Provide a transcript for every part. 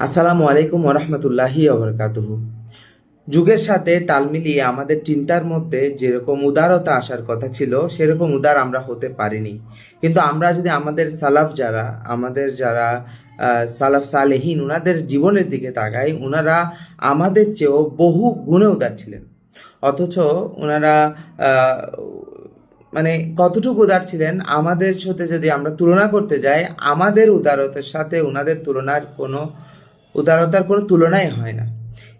আসসালামু আলাইকুম ওরহমতুল্লাহি ওবরকাতুহ। যুগের সাথে তাল মিলিয়ে আমাদের চিন্তার মধ্যে যেরকম উদারতা আসার কথা ছিল, সেরকম উদার আমরা হতে পারিনি। কিন্তু আমরা যদি আমাদের সালাফ যারা, আমাদের যারা সালাফ সালেহীন ওনাদের জীবনের দিকে তাকাই ওনারা আমাদের চেয়েও বহু গুণে উদার ছিলেন। অথচ ওনারা মানে কতটুকু উদার ছিলেন, আমাদের সাথে যদি আমরা তুলনা করতে যাই, আমাদের উদারতার সাথে ওনাদের তুলনার কোনো উদারতার কোনো তুলনাই হয় না।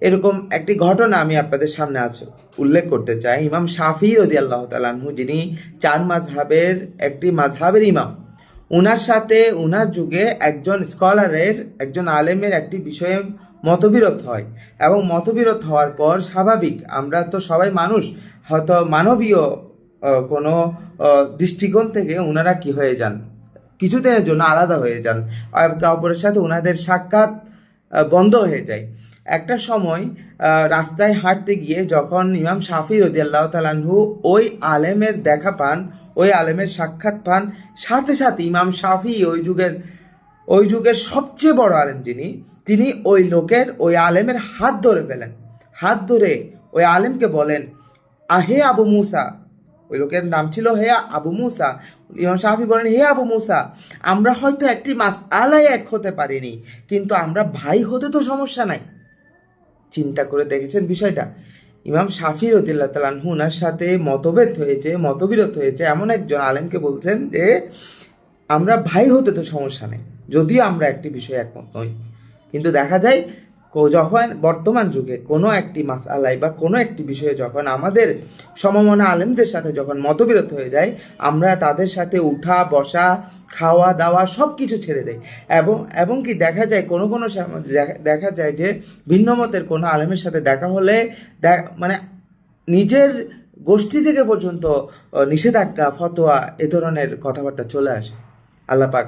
এরকম একটি ঘটনা আমি আপনাদের সামনে আজ উল্লেখ করতে চাই। ইমাম শাফি রদি আল্লাহ তালাহু যিনি চার মাঝহাবের একটি মাঝহাবের ইমাম, উনার সাথে উনার যুগে একজন স্কলারের, একজন আলেমের একটি বিষয়ে মতবিরোধ হয় এবং মতবিরোধ হওয়ার পর স্বাভাবিক আমরা তো সবাই মানুষ, হয়তো মানবীয় কোনো দৃষ্টিকোণ থেকে ওনারা কি হয়ে যান? কিছুদিনের জন্য আলাদা হয়ে যান। একে অপরের সাথে ওনাদের সাক্ষাৎ বন্ধ হয়ে যায়। একটা সময় রাস্তায় হাঁটতে গিয়ে যখন ইমাম শাফি রদি আল্লাহ তালাহু ওই আলেমের দেখা পান, ওই আলেমের সাক্ষাৎ পান, সাথে সাথে ইমাম শাফি ওই যুগের ওই যুগের সবচেয়ে বড় আলেম যিনি, তিনি ওই লোকের, ওই আলেমের হাত ধরে ফেলেন। হাত ধরে ওই আলেমকে বলেন, আহে আবু মুসা ওই লোকের নাম ছিল হে আবু মুসা। ইমাম শাহি বলেন, হে আবু মুসা, আমরা হয়তো একটি মাস আলাই এক হতে পারিনি, কিন্তু আমরা ভাই হতে তো সমস্যা নাই। চিন্তা করে দেখেছেন বিষয়টা। ইমাম শাফি রদিল্লা তালানহু ওনার সাথে মতভেদ হয়েছে, মতবিরোধ হয়েছে। এমন একজন আলেমকে বলছেন যে, আমরা ভাই হতে তো সমস্যা নেই, যদিও আমরা একটি বিষয়ে একমত নই। কিন্তু দেখা যায় যখন বর্তমান যুগে কোনো একটি মাস আলাই বা কোনো একটি বিষয়ে যখন আমাদের সমমনা আলেমদের সাথে যখন মতবিরোধ হয়ে যায়, আমরা তাদের সাথে উঠা, বসা, খাওয়া, দাওয়া সব কিছু ছেড়ে দেয় এবং এবং কি দেখা যায় কোনো কোনো দেখা- যায় যে ভিন্ন মতের কোনো আলেমের সাথে দেখা হলে মানে নিজের গোষ্ঠী থেকে পর্যন্ত নিষেধাজ্ঞা, ফতোয়া এ ধরনের কথাবার্তা চলে আসে। আল্লাহ পাক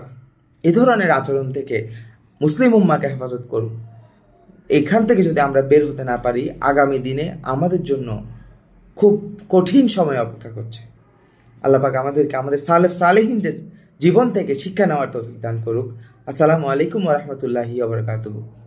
এ ধরনের আচরণ থেকে মুসলিম উম্মাকে হেফাজত করুন এখান থেকে যদি আমরা বের হতে না পারি, আগামী দিনে আমাদের জন্য খুব কঠিন সময় অপেক্ষা করছে। আল্লাপাক আমাদেরকে, আমাদের সালেফ সালেহিনদের জীবন থেকে শিক্ষা নেওয়ার তৌফিক দান করুক। আসসালামু আলাইকুম রহমতুল্লাহি ওবরকাতুহু